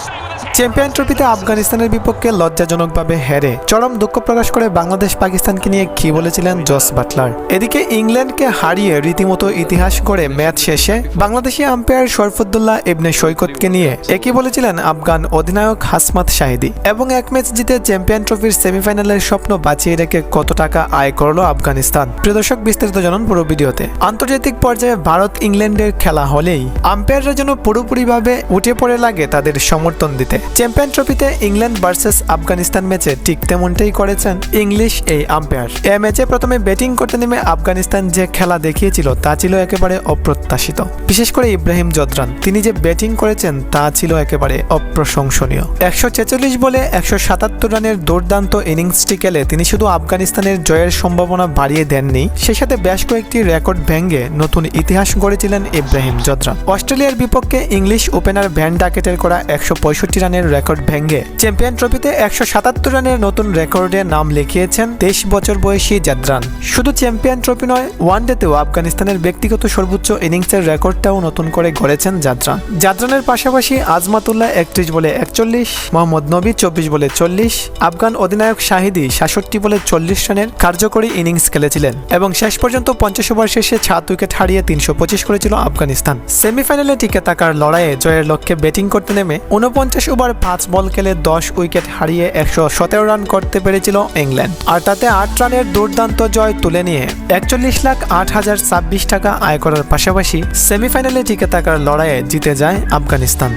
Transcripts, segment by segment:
Say champion ট্রফিতে আফগানিস্তানের বিপক্ষে লজ্জাজনকভাবে হেরে। চরম দুঃখ প্রকাশ করে বাংলাদেশ পাকিস্তানকে নিয়ে কি বলেছিলেন জস বাটলার? এদিকে ইংল্যান্ডকে হারিয়ে রীতিমতো ইতিহাস করে ম্যাচ শেষে বাংলাদেশি আম্পায়ার শরফুদ্দুল্লাহ ইবনে সৈকতকে নিয়ে একই বলেছিলেন আফগান অধিনায়ক হাসমাত শাহিদি। এবং এক ম্যাচ জিতে চ্যাম্পিয়ন ট্রফির সেমিফাইনালের স্বপ্ন বাঁচিয়ে রেখে কত টাকা আয় করল আফগানিস্তান। প্রিয় দর্শক, বিস্তারিত জানান পুরো ভিডিওতে। আন্তর্জাতিক পর্যায়ে ভারত ইংল্যান্ডের খেলা হলেই আম্পায়াররা যেন পুরোপুরিভাবে উঠে পড়ে লাগে তাদের সমর্থন দিতে। চ্যাম্পিয়ন ট্রফিতে ইংল্যান্ড ভার্সেস আফগানিস্তান ম্যাচে ঠিক তেমনটাই করেছেন ইংলিশ এই আম্পায়ার। এ ম্যাচে প্রথমে ব্যাটিং করতে নেমে আফগানিস্তান যে খেলা দেখিয়েছিল তা ছিল একেবারে অপ্রত্যাশিত। বিশেষ করে ইব্রাহিম জদরান, তিনি যে ব্যাটিং করেছেন তা ছিল একেবারে অপ্রশংসনীয়। একশো ছেচল্লিশ বলে একশো সাতাত্তর রানের দুর্দান্ত ইনিংসটি খেলে তিনি শুধু আফগানিস্তানের জয়ের সম্ভাবনা বাড়িয়ে দেননি সেই সাথে বেশ কয়েকটি রেকর্ড ভেঙে নতুন ইতিহাস গড়েছিলেন ইব্রাহিম জদরান। অস্ট্রেলিয়ার বিপক্ষে ইংলিশ ওপেনার ভ্যান ডাকেটের করা একশো পঁয়ষট্টি রানের রেকর্ড ভেঙে চ্যাম্পিয়ন ট্রফিতে একশো সাতাত্তর রানের নতুন রেকর্ডে নাম লিখিয়েছেন তেইশ বছর বয়সী জাদরান। শুধু চ্যাম্পিয়ন ট্রফি নয়, ওয়ানডেতেও আফগানিস্তানের ব্যক্তিগত সর্বোচ্চ ইনিংসের রেকর্ডটাও নতুন করে গড়েছেন জাদরান। জাদরানের পাশাপাশি আজমাতুল্লাহ একত্রিশ বলে একচল্লিশ, মোহাম্মদ নবী চব্বিশ বলে চল্লিশ, আফগান অধিনায়ক শাহিদি সাতষট্টি বলে চল্লিশ রানের কার্যকরী ইনিংস খেলেছিলেন এবং শেষ পর্যন্ত পঞ্চাশ ওভার শেষে সাত উইকেট হারিয়ে তিনশো পঁচিশ করেছিল আফগানিস্তান। সেমিফাইনালে টিকে থাকার লড়াইয়ে জয়ের লক্ষ্যে ব্যাটিং করতে নেমে উনপঞ্চাশ ওভার পাঁচ বল খেলে দশ উইকেট হারিয়ে একশো সতেরো রান করতে পেরেছিল ইংল্যান্ড। আর তাতে আট রানের দুর্দান্ত জয় তুলে নিয়ে একচল্লিশ লাখ আট হাজার ছাব্বিশ টাকা আয় করার পাশাপাশি সেমিফাইনালে টিকে থাকার লড়াইয়ে জিতে যায় আফগানিস্তান।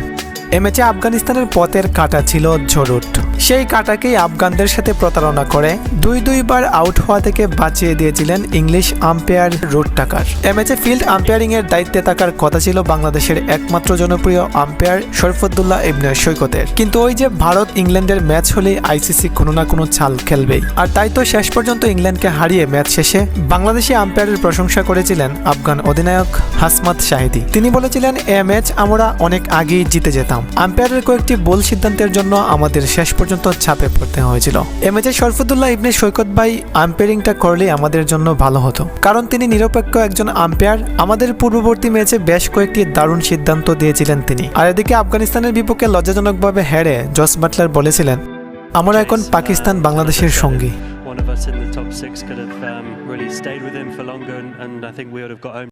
এ ম্যাচে আফগানিস্তানের পথের কাটা ছিল ঝরুট। সেই কাটাকেই আফগানদের সাথে প্রতারণা করে দুই দুইবার আউট হওয়া থেকে বাঁচিয়ে দিয়েছিলেন ইংলিশ আম্পায়ার রুট টাকার। এ ফিল্ড আম্পায়ারিং এর দায়িত্বে থাকার কথা ছিল বাংলাদেশের একমাত্র জনপ্রিয় আম্পায়ার শরফুদ্দুল্লাহ ইবনে সৈকতের। কিন্তু ওই যে ভারত ইংল্যান্ডের ম্যাচ হলেই আইসিসি কোনো না কোনো চাল খেলবেই। আর তাই তো শেষ পর্যন্ত ইংল্যান্ডকে হারিয়ে ম্যাচ শেষে বাংলাদেশি আম্পায়ারের প্রশংসা করেছিলেন আফগান অধিনায়ক হাসমাত শাহিদি। তিনি বলেছিলেন এ ম্যাচ আমরা অনেক আগেই জিতে যেতাম। আম্পায়ারের কয়েকটি ভুল সিদ্ধান্তের জন্য আমাদের শেষ পর্যন্ত ছাপে পড়তে হয়েছিল। এ ম্যাচে শরফুদ্দুল্লাহ ইবনে সৈকত ভাই আম্পায়ারিংটা করলে আমাদের জন্য ভালো হতো। কারণ তিনি নিরপেক্ষ একজন আম্পায়ার। আমাদের পূর্ববর্তী ম্যাচে বেশ কয়েকটি দারুণ সিদ্ধান্ত দিয়েছিলেন তিনি। আর এদিকে আফগানিস্তানের বিপক্ষে লজ্জাজনকভাবে হেরে জস বাটলার বলেছিলেন আমরা এখন পাকিস্তান বাংলাদেশের সঙ্গী। One of us in the top six could have um, really stayed with him for longer, and, and I think we would have got home.